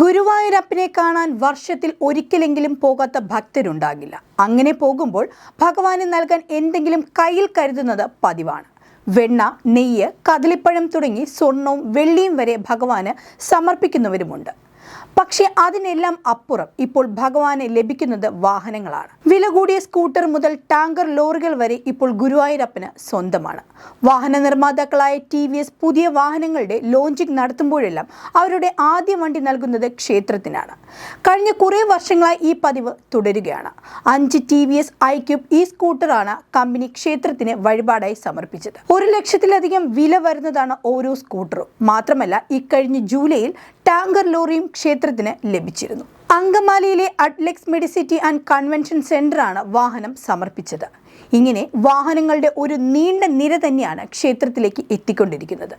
ഗുരുവായൂരപ്പനെ കാണാൻ വർഷത്തിൽ ഒരിക്കലെങ്കിലും പോകാത്ത ഭക്തരുണ്ടാകില്ല. അങ്ങനെ പോകുമ്പോൾ ഭഗവാന് നൽകാൻ എന്തെങ്കിലും കയ്യിൽ കരുതുന്നത് പതിവാണ്. വെണ്ണ നെയ്യ് കദളിപ്പഴം തുടങ്ങി സ്വർണവും വെള്ളിയും വരെ ഭഗവാന് സമർപ്പിക്കുന്നവരുമുണ്ട്. പക്ഷേ അതിനെല്ലാം അപ്പുറം ഇപ്പോൾ ഭഗവാനെ ലഭിക്കുന്നത് വാഹനങ്ങളാണ്. വില കൂടിയ സ്കൂട്ടർ മുതൽ ടാങ്കർ ലോറികൾ വരെ ഇപ്പോൾ ഗുരുവായൂരപ്പന് സ്വന്തമാണ്. വാഹന നിർമ്മാതാക്കളായ ടി വി എസ് പുതിയ വാഹനങ്ങളുടെ ലോഞ്ചിങ് നടത്തുമ്പോഴെല്ലാം അവരുടെ ആദ്യ വണ്ടി നൽകുന്നത് ക്ഷേത്രത്തിനാണ്. കഴിഞ്ഞ കുറേ വർഷങ്ങളായി ഈ പതിവ് തുടരുകയാണ്. അഞ്ച് ടി വി എസ് ഐക്യൂബ് ഈ സ്കൂട്ടറാണ് കമ്പനി ക്ഷേത്രത്തിന് വഴിപാടായി സമർപ്പിച്ചത്. ഒരു ലക്ഷത്തിലധികം വില വരുന്നതാണ് ഓരോ സ്കൂട്ടറും. മാത്രമല്ല ഇക്കഴിഞ്ഞ ജൂലൈയിൽ ടാങ്കർ ലോറിയും ക്ഷേത്രത്തിന് ലഭിച്ചിരുന്നു. അങ്കമാലിയിലെ അഡ്ലെക്സ് മെഡിസിറ്റി ആൻഡ് കൺവെൻഷൻ സെന്ററാണ് വാഹനം സമർപ്പിച്ചത്. ഇങ്ങനെ വാഹനങ്ങളുടെ ഒരു നീണ്ട നിര തന്നെയാണ് ക്ഷേത്രത്തിലേക്ക് എത്തിക്കൊണ്ടിരിക്കുന്നത്.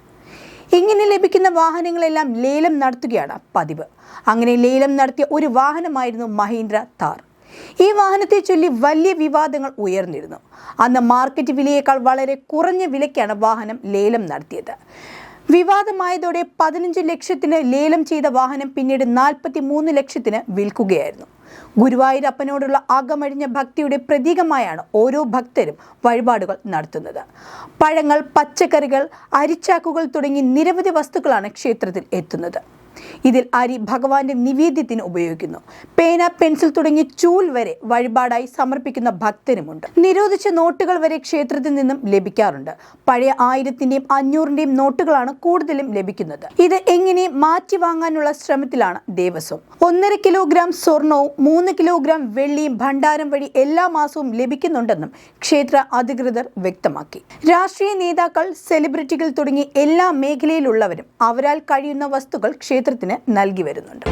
ഇങ്ങനെ ലഭിക്കുന്ന വാഹനങ്ങളെല്ലാം ലേലം നടത്തുകയാണ് പതിവ്. അങ്ങനെ ലേലം നടത്തിയ ഒരു വാഹനമായിരുന്നു മഹീന്ദ്ര താർ. ഈ വാഹനത്തെ ചൊല്ലി വലിയ വിവാദങ്ങൾ ഉയർന്നിരുന്നു. അന്ന് മാർക്കറ്റ് വിലയേക്കാൾ വളരെ കുറഞ്ഞ വിലയ്ക്കാണ് വാഹനം ലേലം നടത്തിയത്. വിവാദമായതോടെ പതിനഞ്ച് ലക്ഷത്തിന് ലേലം ചെയ്ത വാഹനം പിന്നീട് നാൽപ്പത്തി മൂന്ന് ലക്ഷത്തിന് വിൽക്കുകയായിരുന്നു. ഗുരുവായൂരപ്പനോടുള്ള അകമഴിഞ്ഞ ഭക്തിയുടെ പ്രതീകമായാണ് ഓരോ ഭക്തരും വഴിപാടുകൾ നടത്തുന്നത്. പഴങ്ങൾ പച്ചക്കറികൾ അരിച്ചാക്കുകൾ തുടങ്ങി നിരവധി വസ്തുക്കളാണ് ക്ഷേത്രത്തിൽ എത്തുന്നത്. ഇതിൽ അരി ഭഗവാന്റെ നിവേദ്യത്തിന് ഉപയോഗിക്കുന്നു. പേന പെൻസിൽ തുടങ്ങി ചൂൽ വരെ വഴിപാടായി സമർപ്പിക്കുന്ന ഭക്തരുമുണ്ട്. നിരോധിച്ച നോട്ടുകൾ വരെ ക്ഷേത്രത്തിൽ നിന്നും ലഭിക്കാറുണ്ട്. പഴയ ആയിരത്തിന്റെയും അഞ്ഞൂറിന്റെയും നോട്ടുകളാണ് കൂടുതലും ലഭിക്കുന്നത്. ഇത് എങ്ങനെ മാറ്റി വാങ്ങാനുള്ള ശ്രമത്തിലാണ് ദേവസ്വം. ഒന്നര കിലോഗ്രാം സ്വർണവും മൂന്ന് കിലോഗ്രാം വെള്ളിയും ഭണ്ഡാരം വഴി എല്ലാ മാസവും ലഭിക്കുന്നുണ്ടെന്നും ക്ഷേത്ര അധികൃതർ വ്യക്തമാക്കി. രാഷ്ട്രീയ നേതാക്കൾ സെലിബ്രിറ്റികൾ തുടങ്ങി എല്ലാ മേഖലയിലുള്ളവരും അവരാൽ കഴിയുന്ന വസ്തുക്കൾ ക്ഷേത്രത്തിന് നൽകി വരുന്നുണ്ട്.